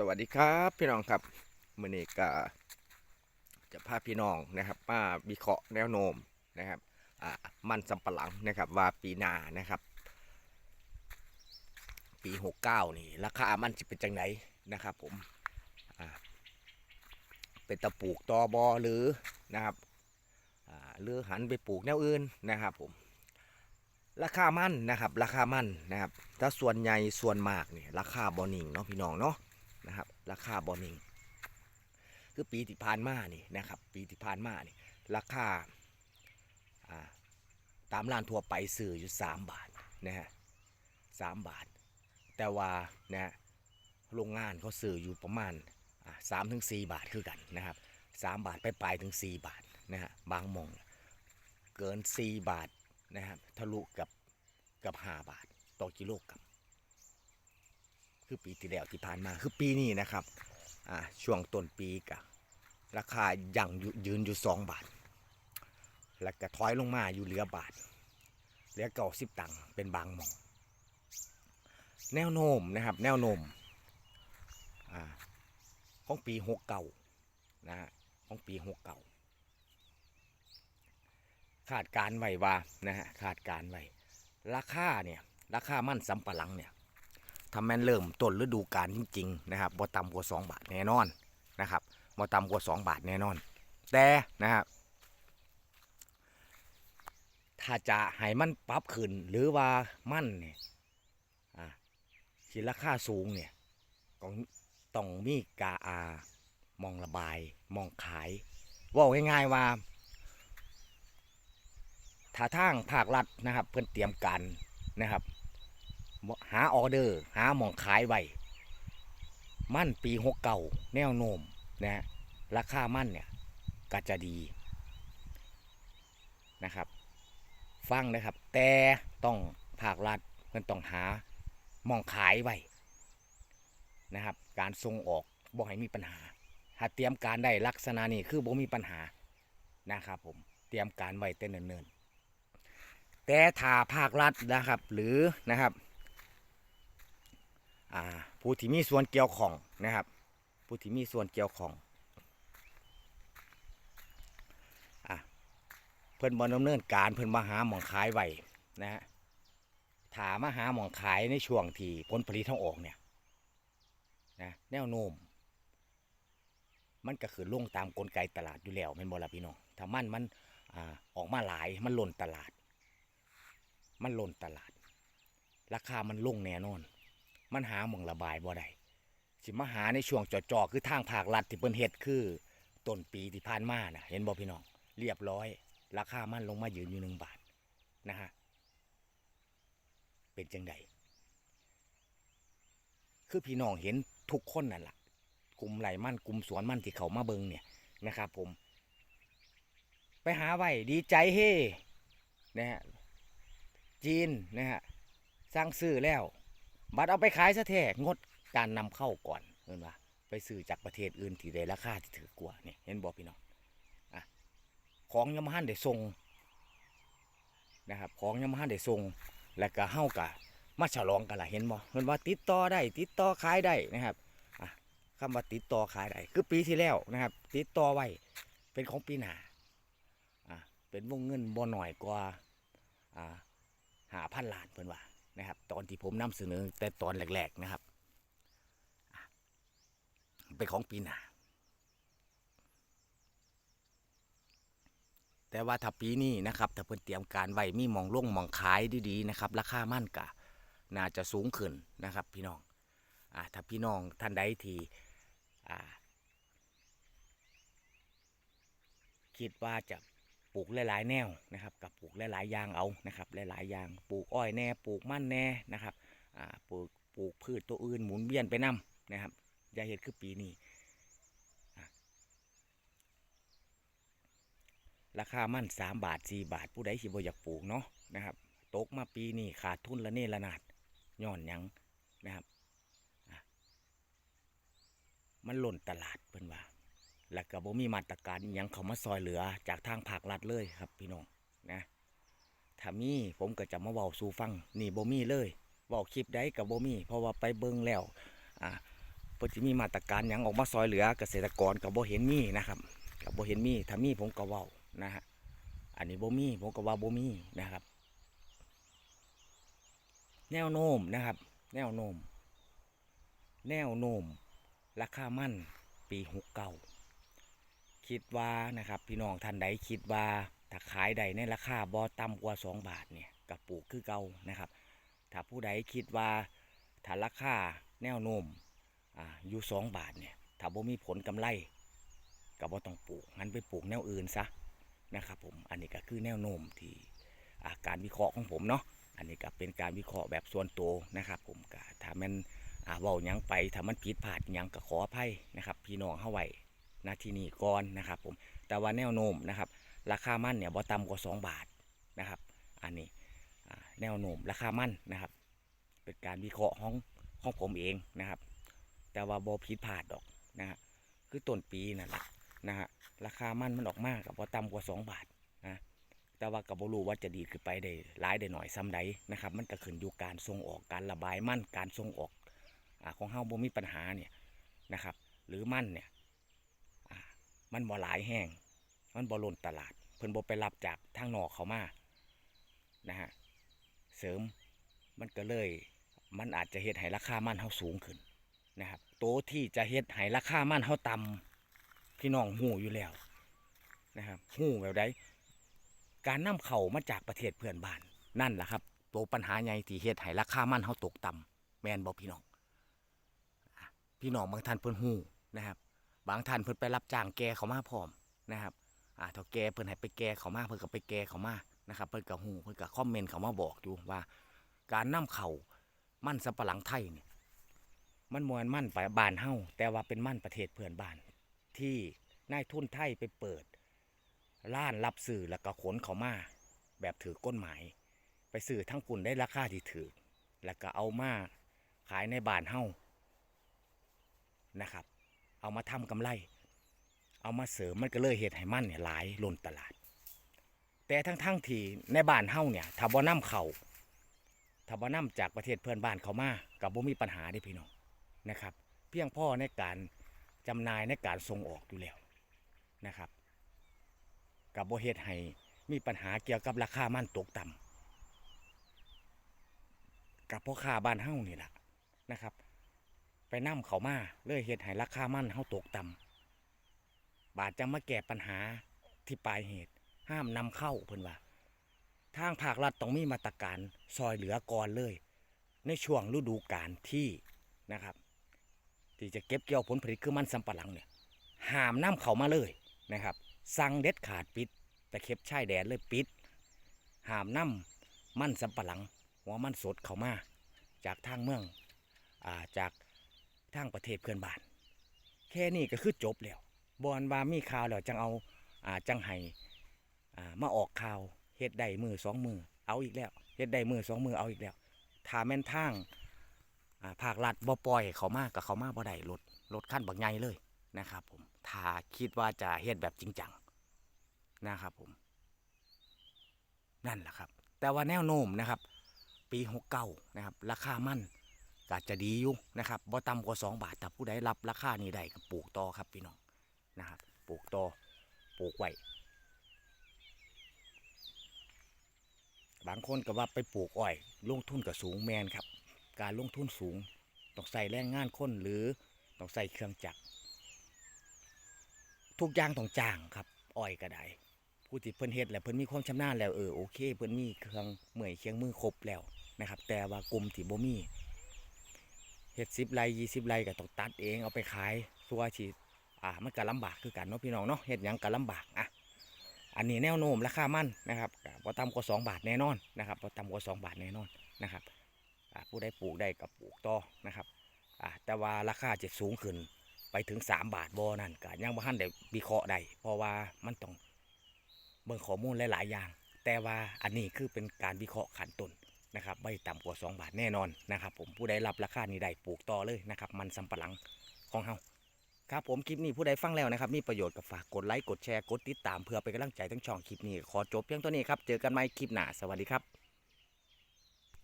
สวัสดีครับพี่น้องครับมือนี้ก็จะพาพี่น้องนะครับมาวิเคราะห์แนวโน้มนะครับมันสำปะหลังนะครับว่าปีหน้านะครับ ปี 69 นี่ราคามันจะเป็นจังไหนนะครับผมเป็นตะปลูกตอบอหรือนะครับหรือหันไปปลูกแนวอื่นนะครับผมราคามันนะครับราคามันนะครับถ้าส่วนใหญ่ส่วนมากเนี่ยราคาบอนิงเนาะพี่น้องเนาะ นะครับ ราคาบอนิงคือปีที่ผ่านมานี่นะครับ ปีที่ผ่านมานี่ราคาตามร้านทั่วไปซื้ออยู่3บาทนะฮะสามบาท แต่ว่านะโรงงานเขาซื้ออยู่ประมาณสามถึงสี่บาทคือกันนะครับสามบาทไปปลายถึง4บาทนะฮะบางมองเกิน4บาทนะครับทะลุกับกับ5บาทต่อกิโลกรัม คือปีที่แล้วที่ผ่านมาคือปีนี้นะครับอ่าช่วงต้นปีกับราคายังอยู่ยืนอยู่ 2 บาท แล้วก็ถอยลงมาอยู่เหลือบาทเหลือเก่าสิบตังค์เป็นบางหมอง แนวโน้มนะครับ แนวโน้มอ่าของปีหกเก่านะฮะของปีหกเก่าคาดการไว้ว่านะฮะคาดการไว้ราคาเนี่ยราคามั่นสำปะหลังเนี่ย ถ้าแม่นเริ่มต้นฤดูกาลจริงๆนะครับบ่ต่ำกว่า 2 บาทแน่นอนนะครับบ่ต่ำกว่า 2 บาทแน่นอน แต่นะครับถ้าจะให้มันปรับขึ้นหรือว่ามันเนี่ยอ่าสิราคาสูงเนี่ยต้องต้องมีกาอามองระบาย มองขาย ว่าง่ายๆว่าถ้าทางภาครัฐนะครับ เพื่อนเตรียมการนะครับ หาออเดอร์ หาหมองขายไว้มั่นปีหกเก่าแนวโน้มนะฮะราคามั่นเนี่ยก็จะดีนะครับ ฟังนะครับ แต่ต้องภาครัฐเพิ่นต้องหาหมองขายไว้นะครับ การส่งออกบ่ให้มีปัญหา ถ้าเตรียมการได้ลักษณะนี้คือบ่มีปัญหานะครับผมเตรียมการไว้แต่เนิ่นๆแต่ถ้าภาครัฐนะครับ หรือนะครับ ผู้ที่มีส่วนเกี่ยวข้องนะครับ ผู้ที่มีส่วนเกี่ยวข้องอเพิ่นบอลดำเนินการเพิ่นมาหาหมองขายไว้นะฮะถามมาหาหมองขายในช่วงที่ผลผลิตท้องออกเนี่ยนะแนวโน้มมันก็คือลงตามกลไกตลาดอยู่แล้วเป็นบอลพี่น้องถ้ามันมันอออกมาหลายมันหล่นตลาด มันหล่นตลาด ราคามันลงแน่นอน มันหาหมองระบายบ่ได้สิมาหาในช่วงจอๆคือทางภาครัฐที่เปิ้นเฮ็ดคือต้นปีที่ผ่านมาน่ะ เห็นบ่พี่น้องเรียบร้อย ราคามันลงมายืนอยู่หนึ่งบาทนะฮะเป็นจังใดคือพี่น้องเห็นทุกคนนั่นล่ะกลุ่มไหลมันกลุ่มสวนมันที่เขามาเบิงเนี่ยนะครับผม ไปหาไว้ดีใจเฮ้นะฮะจีนนะฮะสร้างซื้อแล้ว บัตรเอาไปขายซะแท้งดการนำเข้าก่อนเห็นว่าไปซื้อจากประเทศอื่นที่ได้ราคาที่ถือกว่าเนี่ยเห็นบอกพี่น้องอะของยำฮันได้ส่งนะครับของยำฮันได้ส่งแล้วก็เฮากะมาฉลองกันล่ะเห็นบ่เห็นว่าติดต่อได้ติดต่อขายได้นะครับอะคำว่าติดต่อขายได้คือปีที่แล้วนะครับ ติดต่อไว้เป็นของปีหน้าอะเป็นวงเงินบ่หน่อยกว่าอ่าหาพันล้านเพิ่นว่า นะครับ ตอนที่ผมนำเสนอแต่ตอนแรกๆนะครับเป็นของปีหน้าแต่ว่าถ้าปีนี้นะครับถ้าเพิ่นเตรียมการไว้มีมองล่งมองขายดีๆนะครับ ราคามั่นกะน่าจะสูงขึ้นนะครับ พี่น้องอ่าถ้าพี่น้องท่านใดที่อ่าคิดว่าจะ ลูกหลายๆแนวนะครับกับปลูกหลายๆอย่างเอานะครับหลายๆอย่างปลูกอ้อยแน่ปลูกมันแน่นะครับปลูกปลูกพืชตัวอื่นหมุนเวียนไปนํนะครับยาเห็ดคือปีนี้ราคามั่นสามบาทสี่บาท ผู้ใดสิบ่อยากปลูกเนาะนะครับตกมาปีนี้ขาดทุนละเนระนาดย้อนยังนะครับมันหล่นตลาดเพิ่นว่า แล้วก็บ่มีมาตรการยังเขามาซอยเหลือจากทางภาครัฐเลยครับพี่น้องนะถ้ามีผมก็จะมาเว้าสู่ฟังนี่บ่มีเลยเว้าคลิปใดกับบ่มี เพราะว่าไปเบิ่งแล้วอ่าเพิ่นสิมีมาตรการยังออกมาซอยเหลือเกษตรกรก็บ่เห็นมีนะครับก็บ่เห็นมีถ้ามีผมก็เว้านะฮะอันนี้บ่มีผมก็ว่าบ่มีนะครับ แนวโน้มนะครับ แนวโน้ม แนวโน้มราคามันปีหกเก้า คิดว่านะครับพี่น้องท่านใดคิดว่าถ้าขายใดในราคาบ่ต่ำกว่า 2 บาทเนี่ยกับปลูกคือเก่านะครับ ถ้าผู้ใดคิดว่าถ้าราคาแนวโน้มอ่าอยู่ 2 บาทเนี่ยถ้าบ่มีผลกำไรก็บ่ต้องปลูกงั้นไปปลูกแนวอื่นซะนะครับผมอันนี้ก็คือแนวโน้มที่อาการวิเคราะห์ของผมเนาะอันนี้ก็เป็นการวิเคราะห์แบบส่วนตัวนะครับผมก็ถ้ามันอ่าเว้าหยังไปถ้ามันผิดพลาดหยังก็ขออภัยนะครับ พี่น้องเฮาไว้ ณที่นี่ก่อนนะครับผมแต่ว่าแนวโน้มนะครับราคามันเนี่ยบ่ต่ำกว่า 2 บาทนะครับอันนี้แนวโน้มราคามันนะครับ เป็นการวิเคราะห์ของของผมเองนะครับ แต่ว่าบ่ผิดพลาดดอกนะฮะคือต้นปีนั่นแหละนะฮะราคามันมันออกมากกับบ่ต่ำกว่า 2 บาทนะแต่ว่าก็บ่รู้ว่าจะดีขึ้นไปได้หลายได้หน่อยซ้ำใดนะครับ มันก็ขึ้นอยู่การส่งออกการระบายมันการส่งออกอของเฮาบ่มีปัญหาเนี่ยนะครับ หรือมันเนี่ย มันบ่หลายแห้งมันบ่ล้นตลาด เพิ่นบ่ไปรับจากทางนอกเขามานะฮะเสริมมันก็เลยมันอาจจะเฮ็ดให้ราคามันเฮาสูงขึ้นนะครับโตที่จะเฮ็ดให้ราคามันเฮาต่ำพี่น้องหูอยู่แล้วนะครับหูแบบใดการนำเข้ามาจากประเทศเพื่อนบ้านนั่นแหละครับ ตัวปัญหาใหญ่ที่เฮ็ดให้ราคามันเฮาตกต่ำแม่นบ่พี่น้อง พี่น้องบางท่านเพิ่นหูนะครับ บางท่านเพิ่นไปรับจ้างแกเขามาพร้อมนะครับอ่าถ้าแกเพิ่นให้ไปแกเขามาเพิ่นก็ไปแกเขามานะครับเพิ่นก็หูเพิ่นก็คอมเมนต์เขามาบอกอยู่ว่า การนำเข้ามันสำปะหลังไทยเนี่ยมันมวนมั่นไปบ้านเฮาแต่ว่าเป็นมั่นประเทศเพื่อนบ้าน ที่นายทุนไทยไปเปิดร้านรับสื่อแล้วก็ขนเขามาแบบถือกฎหมาย ไปสื่อทั้งปุ่นได้ราคาที่ถือแล้วก็เอามาขายในบ้านเฮานะครับ เอามาทำกำไร เอามาเสริมมันก็เลยเหตุให้มันเนี่ยหลายล้นตลาด แต่ทั้งทั้งๆที่ในบ้านเฮาเนี่ยถ้าบ่นำเขาถ้าบ่นำจากประเทศเพื่อนบ้านเขามากับบ่มีปัญหาด้พี่น้องนะครับ เพียงพอในการจำหน่ายในการส่งออกอยู่แล้วนะครับกับบ่เฮ็ดให้มีปัญหาเกี่ยวกับราคามันตกต่ำกับพ่อค้าบ้านเฮานี่แหละนะครับ ไปนำเขามาเลยเหตุให้ราคามันเฮาตกต่ำบาดจะมาแก้ปัญหาที่ปลายเหตุ ห้ามนำเข้าเพิ่นว่า ทางภาครัฐต้องมีมาตรการซอยเหลือก่อนเลย ในช่วงฤดูกาลที่นะครับ ที่จะเก็บเกี่ยวผลผลิตคือมันสำปะหลังเนี่ยห้ามนำเข้ามาเลยนะครับ สั่งเด็ดขาดปิดแต่เข็บชายแดนเลยปิดห้ามนำมันสำปะหลังหัวมันสดเข้ามาจากทางเมืองอ่าจาก ทางประเทศเพื่อนบ้าน แค่นี้ก็คือจบแล้วบอนว่ามีข่าวแล้วจังเอาอ่าจังไห้อ่ามาออกข่าวเฮ็ดได้มือสองมือเอาอีกแล้วเฮ็ดได้มือสองมือเอาอีกแล้วถ้าแม่นทางอ่าภาครัฐบ่ปล่อยเขามากกับเขามากบ่ได้รถรถขั้นบักใหญ่เลยนะครับผมถ้าคิดว่าจะเฮ็ดแบบจริงจังนะครับผม นั่นแหละครับ แต่ว่าแนวโน้มนะครับ ปีหกเก้านะครับ ราคามัน ก็อาจจะดีอยู่นะครับบ่ต่ำกว่า 2 บาทถ้าผู้ใดรับราคานี้ได้ก็ปลูกต่อครับพี่น้องนะครับปลูกต่อปลูกไว้บางคนก็ว่าไปปลูกอ้อย ลงทุนก็สูงแมนครับ การลงทุนสูงต้องใส่แรงงานคนหรือต้องใส่เครื่องจักรทุกอย่างต้องจ้างครับอ้อยก็ได้ผู้ที่เพิ่นเฮ็ดแล้วเพิ่นมีความชำนาญแล้วเออโอเค เพิ่นมีเครื่องเมื่อยเคียงมือครบแล้วนะครับ แต่ว่ากลุ่มที่บ่มี เฮ็ดสิบไรยี่สิบไรก็ต้องตัดเองเอาไปขายสัวชีอ่ามันก็ลำบากคือกันเนาะพี่น้องเนาะเฮ็ดยังก็ลำบากอะอันนี้แนวโน้มราคามันนะครับก็บ่ต่ำกว่าสองบาทแน่นอนนะครับบ่ต่ำกว่าสองบาทแน่นอนนะครับอ่าผู้ใดปลูกได้ก็ปลูกต่อนะครับอ่าแต่ว่าราคาจะสูงขึ้นไปถึง 3 บาทบ่นั่นก็ยังบ่ทันได้วิเคราะห์ได้เพราะว่ามันต้องเบิ่งข้อมูลหลาย ๆ อย่าง แต่ว่าอันนี้คือเป็นการวิเคราะห์ขันต้น นะครับไม่ต่ำกว่า 2 บาทแน่นอนนะครับ ผมผู้ใดรับราคานี้ได้ปลูกต่อเลยนะครับ มันสำปะหลังของเฮาครับผมคลิปนี้ผู้ใดฟังแล้วนะครับมีประโยชน์ก็ฝากกดไลค์กดแชร์กดติดตามเพื่อเป็นกำลังใจทั้งช่องคลิปนี้ขอจบเพียงเท่านี้ครับเจอกันใหม่คลิปหน้าสวัสดีครับ